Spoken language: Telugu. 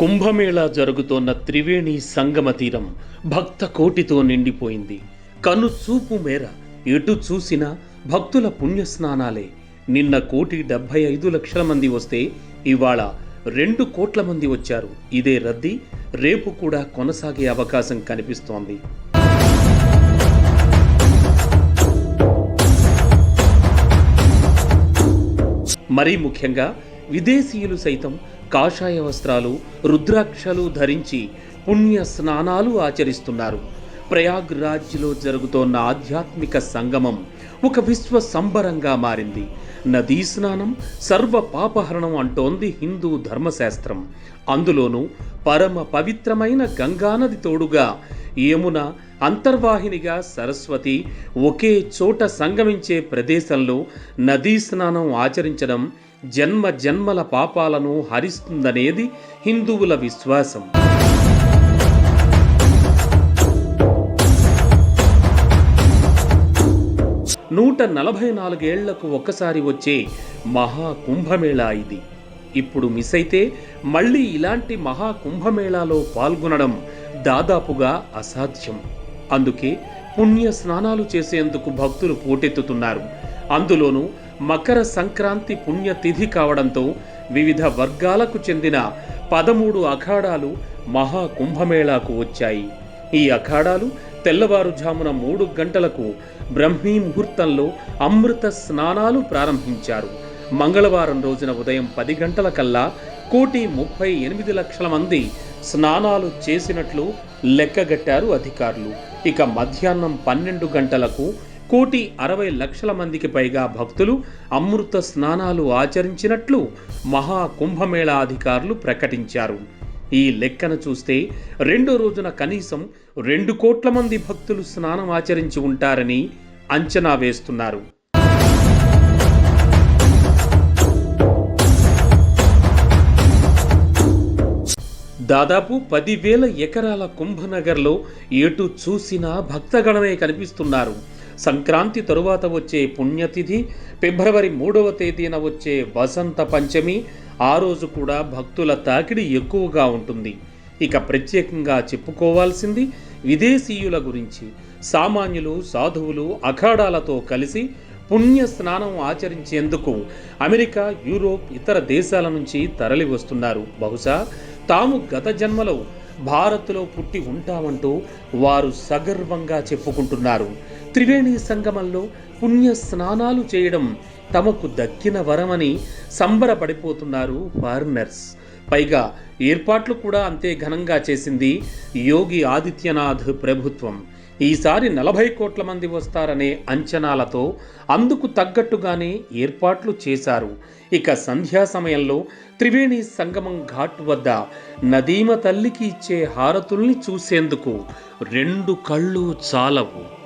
కుంభమేళా జరుగుతోన్న త్రివేణి సంగమ తీరం భక్త కోటితో నిండిపోయింది. కను చూపు మేర ఎటు చూసినా భక్తుల పుణ్యస్నానాలే. నిన్న కోటి డెబ్బై ఐదు లక్షల మంది వస్తే ఇవాళ రెండు కోట్ల మంది వచ్చారు. ఇదే రద్దీ రేపు కూడా కొనసాగే అవకాశం కనిపిస్తోంది. మరీ ముఖ్యంగా విదేశీయులు సైతం కాషాయ వస్త్రాలు రుద్రాక్షలు ధరించి పుణ్య స్నానాలు ఆచరిస్తున్నారు. ప్రయాగ్రాజ్లో జరుగుతోన్న ఆధ్యాత్మిక సంగమం ఒక విశ్వ సంబరంగా మారింది. నదీ స్నానం సర్వ పాపహరణం అంటోంది హిందూ ధర్మశాస్త్రం. అందులోనూ పరమ పవిత్రమైన గంగానది తోడుగా యమున అంతర్వాహినిగా సరస్వతి ఒకే చోట సంగమించే ప్రదేశంలో నదీ స్నానం ఆచరించడం జన్మ జన్మల పాపాలను హరిస్తుందనేది హిందువుల విశ్వాసం. నూట నలభై నాలుగేళ్ళకు ఒక్కసారి వచ్చే మహా కుంభమేళా ఇది. ఇప్పుడు మిస్ అయితే మళ్ళీ ఇలాంటి మహా కుంభమేళాలో పాల్గొనడం దాదాపుగా అసాధ్యం. అందుకే పుణ్య స్నానాలు చేసేందుకు భక్తులు పోటెత్తుతున్నారు. అందులోనూ మకర సంక్రాంతి పుణ్యతిథి కావడంతో వివిధ వర్గాలకు చెందిన పదమూడు అఖాడాలు మహా కుంభమేళాకు వచ్చాయి. ఈ అఖాడాలు తెల్లవారుజామున మూడు గంటలకు బ్రహ్మీ ముహూర్తంలో అమృత స్నానాలు ప్రారంభించారు. మంగళవారం రోజున ఉదయం పది గంటల కల్లా కోటి ముప్పై ఎనిమిది లక్షల మంది స్నానాలు చేసినట్లు లెక్కగట్టారు అధికారులు. ఇక మధ్యాహ్నం పన్నెండు గంటలకు కోటి అరవై లక్షల మందికి పైగా భక్తులు అమృత స్నానాలు ఆచరించినట్లు మహా కుంభమేళా అధికారులు ప్రకటించారు. ఈ లెక్కన చూస్తే రెండో రోజున కనీసం రెండు కోట్ల మంది భక్తులు స్నానం ఆచరించి ఉంటారని అంచనా వేస్తున్నారు. దాదాపు పదివేల ఎకరాల కుంభనగర్లో ఎటు చూసినా భక్తగణమే కనిపిస్తున్నారు. సంక్రాంతి తరువాత వచ్చే పుణ్యతిథి ఫిబ్రవరి మూడవ తేదీన వచ్చే వసంత పంచమి ఆ రోజు కూడా భక్తుల తాకిడి ఎక్కువగా ఉంటుంది. ఇక ప్రత్యేకంగా చెప్పుకోవాల్సింది విదేశీయుల గురించి. సామాన్యులు సాధువులు అఖాడాలతో కలిసి పుణ్య స్నానం ఆచరించేందుకు అమెరికా యూరోప్ ఇతర దేశాల నుంచి తరలి వస్తున్నారు బహుశా తాము గత జన్మలో భారత్లో పుట్టి ఉంటామంటూ వారు సగర్వంగా చెప్పుకుంటున్నారు. త్రివేణి సంగమంలో పుణ్య స్నానాలు చేయడం తమకు దక్కిన వరమని సంబరపడిపోతున్నారు ఫారినర్స్. పైగా ఏర్పాట్లు కూడా అంతే ఘనంగా చేసింది యోగి ఆదిత్యనాథ్ ప్రభుత్వం. ఈసారి నలభై కోట్ల మంది వస్తారనే అంచనాలతో అందుకు తగ్గట్టుగానే ఏర్పాట్లు చేశారు. ఇక సంధ్యా సమయంలో త్రివేణి సంగమం ఘాట్ వద్ద నదీమ తల్లికి ఇచ్చే హారతుల్ని చూసేందుకు రెండు కళ్ళు చాలవు.